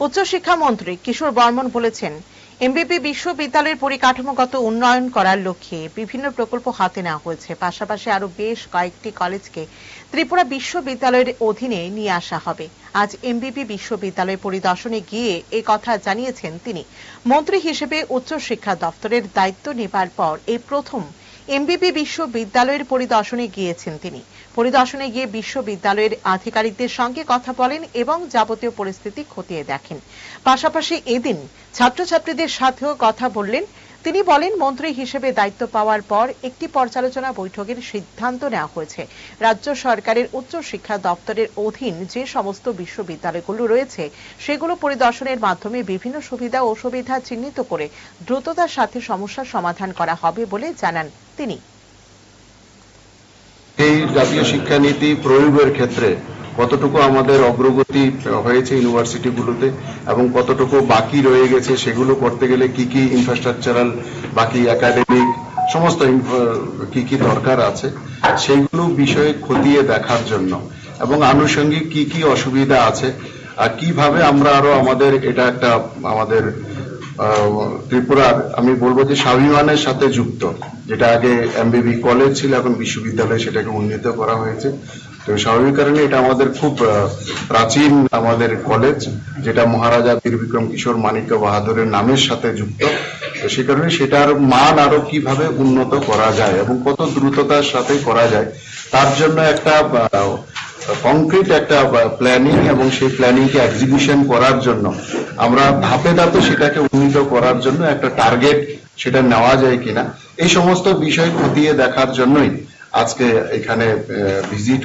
উচ্চশিক্ষামন্ত্রী কিশোর বর্মন বলেছেন, এমবিপি বিশ্ববিদ্যালয়ের পরিকাঠামোগত উন্নয়ন করার লক্ষ্যে বিভিন্ন প্রকল্প হাতে নেওয়া হয়েছে। পাশাপাশি আরও বেশ কয়েকটি কলেজকে ত্রিপুরা বিশ্ববিদ্যালয়ের অধীনে নিয়ে আসা হবে। আজ এমবিপি বিশ্ববিদ্যালয় পরিদর্শনে গিয়ে এ কথা জানিয়েছেন তিনি। মন্ত্রী হিসেবে উচ্চশিক্ষা দপ্তরের দায়িত্ব নেবার পর এই প্রথম এমবিপি বিশ্ববিদ্যালয়ের পরিদর্শনে গিয়েছেন তিনি। পরিদর্শনে গিয়ে বিশ্ববিদ্যালয়ের আধিকারিকদের সঙ্গে কথা বলেন এবং যাবতীয় পরিস্থিতি খতিয়ে দেখেন। পাশাপাশি এদিন ছাত্রছাত্রীদের সাথেও কথা বললেন তিনি বলেন, মন্ত্রী হিসেবে দায়িত্ব পাওয়ার পর একটি পর্যালোচনা বৈঠকের সিদ্ধান্ত নেওয়া হয়েছে। রাজ্য সরকারের উচ্চ শিক্ষা দপ্তরের অধীন যে সমস্ত বিশ্ববিদ্যালয়গুলো রয়েছে, সেগুলো পরিদর্শনের মাধ্যমে বিভিন্ন সুবিধা ও অসুবিধা চিহ্নিত করে দ্রুততার সাথে সমস্যার সমাধান করা হবে বলে জানান তিনি। এই জাতীয় শিক্ষানীতি প্রয়োগের ক্ষেত্রে কতটুকু আমাদের অগ্রগতি হয়েছে ইউনিভার্সিটিগুলোতে এবং কতটুকু বাকি রয়ে গেছে সেগুলো করতে গেলে কি কি ইনফ্রাস্ট্রাকচারাল বাকি একাডেমিক সমস্ত কি কি দরকার আছে সেইগুলো বিষয়ে খতিয়ে দেখার জন্য। এবং আনুষঙ্গিক কি কি অসুবিধা আছে আর কীভাবে আমরা আরও আমাদের এটা একটা আমাদের ত্রিপুরার আমি বলব যে স্বাভিমানের সাথে যুক্ত, যেটা আগে এমবিবি কলেজ ছিল, এখন বিশ্ববিদ্যালয়ে সেটাকে উন্নীত করা হয়েছে। তো স্বাভাবিক কারণে এটা আমাদের খুব প্রাচীন আমাদের কলেজ যেটা মহারাজা বীর বিক্রম কিশোর মানিক্য বাহাদুরের নামের সাথে যুক্ত। তো সে কারণে সেটার মান আরও কীভাবে উন্নত করা যায় এবং কত দ্রুততার সাথে করা যায়, তার জন্য একটা কংক্রিট একটা প্ল্যানিং এবং সেই প্ল্যানিংকে এক্সিকিউশন করার জন্য আমরা ধাপে ধাপে সেটাকে উন্নীত করার জন্য একটা টার্গেট সেটা নেওয়া যায় কিনা, এই সমস্ত বিষয় খতিয়ে দেখার জন্যই আজকে এখানে ভিজিট